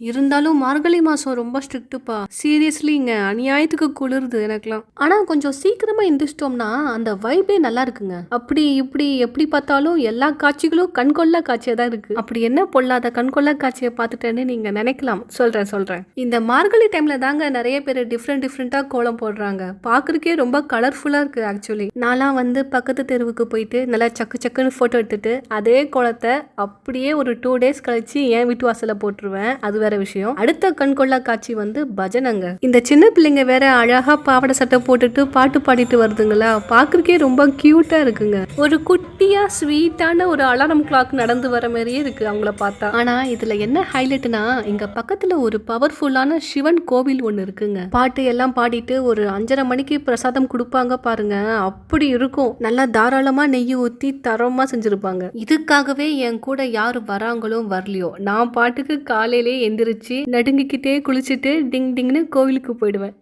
இருந்தாலும் மார்கழி மாதம் ரொம்ப ஸ்ட்ரிக்ட்டுப்பா. சீரியஸ்லிங்க அநியாயத்துக்கு குளிருது எனக்குலாம். ஆனா கொஞ்சம் சீக்கிரமா எந்திரிச்சிட்டோம்னா அந்த வைபே நல்லா இருக்குங்க. அப்படி இப்படி எப்படி பார்த்தாலும் எல்லா காட்சிகளும் கண்கொள்ளா காட்சியாக தான் இருக்கு. அப்படி என்ன பொல்லாத கண்கொள்ளா காட்சியை பார்த்துட்டேன்னு நீங்கள் நினைக்கலாம். சொல்கிறேன் சொல்கிறேன் இந்த மார்கழி டைமில் தாங்க நிறைய பேர் டிஃப்ரெண்ட் டிஃப்ரெண்ட்டாக கோலம் போடுறாங்க. பார்க்குறக்கே ரொம்ப கலர்ஃபுல்லாக இருக்குது ஆக்சுவலி நான்லாம் வந்து பக்கத்து தெருவுக்கு போயிட்டு நல்லா சக்கு சக்குன்னு ஃபோட்டோ எடுத்துட்டு அதே கோலத்தை அப்படியே ஒரு டூ டேஸ் கழிச்சு என் வீட்டு வாசலில் போட்டுருவேன். அது வேற விஷயம். அடுத்த கண்கொள்ளா காட்சி வந்து பஜனைங்க. இந்த சின்ன பிள்ளைங்க வேற அழகா பாவாடை சட்டை போட்டுட்டு பாட்டு பாடிட்டு வருதுங்களா? பாக்குறக்கே ரொம்ப கியூட்டா இருக்குங்க. ஒரு குட்டியா ஸ்வீட்டான ஒரு அலாரம் கிளாக் நடந்து வர மாதிரியே இருக்கு அவங்கள பார்த்தா. ஆனா இதுல என்ன ஹைலைட்னா இங்க பக்கத்துல ஒரு பவர்ஃபுல்லான சிவன் கோவில் ஒண்ணு இருக்குங்க. பாட்டு எல்லாம் பாடிட்டு ஒரு அஞ்சரை மணிக்கு பிரசாதம் கொடுப்பாங்க பாருங்க. அப்படி இருக்கும். நல்லா தாராளமா நெய் ஊத்தி தரமா செஞ்சிருப்பாங்க. இதுக்காகவே என் கூட யாரு வராங்களோ வரலையோ. நான் பாட்டுக்கு காலையிலே எந்திரிச்சு நடுங்கிக்கிட்டே குளிச்சுட்டு டிங் டிங்னு கோவிலுக்கு போயிடுவேன்.